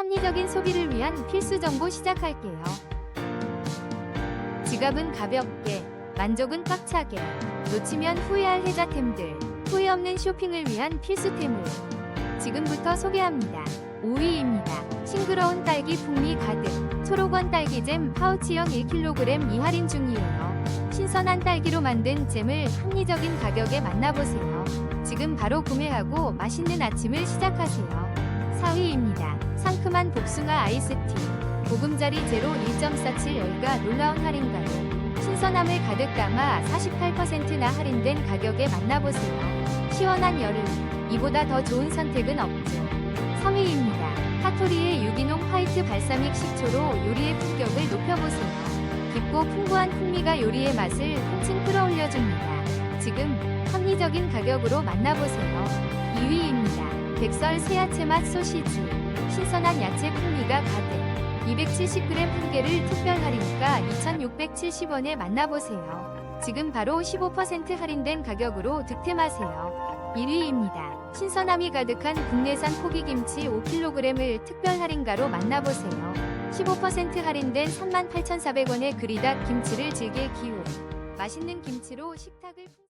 합리적인 소비를 위한 필수 정보 시작할게요. 지갑은 가볍게, 만족은 꽉차게, 놓치면 후회할 혜자템들, 후회 없는 쇼핑을 위한 필수템을 지금부터 소개합니다. 5위입니다. 싱그러운 딸기 풍미 가득, 초록원 딸기잼 파우치형 1kg 이 할인 중이에요. 신선한 딸기로 만든 잼을 합리적인 가격에 만나보세요. 지금 바로 구매하고 맛있는 아침을 시작하세요. 4위입니다. 상큼한 복숭아 아이스티. 보금자리 제로 1.47열가 놀라운 할인가로 신선함을 가득 담아 48%나 할인된 가격에 만나보세요. 시원한 여름, 이보다 더 좋은 선택은 없죠. 3위입니다. 카토리의 유기농 화이트 발사믹 식초로 요리의 품격을 높여보세요. 깊고 풍부한 풍미가 요리의 맛을 한층 끌어올려줍니다. 지금 합리적인 가격으로 만나보세요. 2위입니다. 백설 새야채 맛 소시지. 신선한 야채 풍미가 가득. 270g 한 개를 특별 할인가 2,670원에 만나보세요. 지금 바로 15% 할인된 가격으로 득템하세요. 1위입니다. 신선함이 가득한 국내산 포기김치 5kg을 특별 할인가로 만나보세요. 15% 할인된 38,400원의 그리다 김치를 즐길 기회. 맛있는 김치로 식탁을 풍...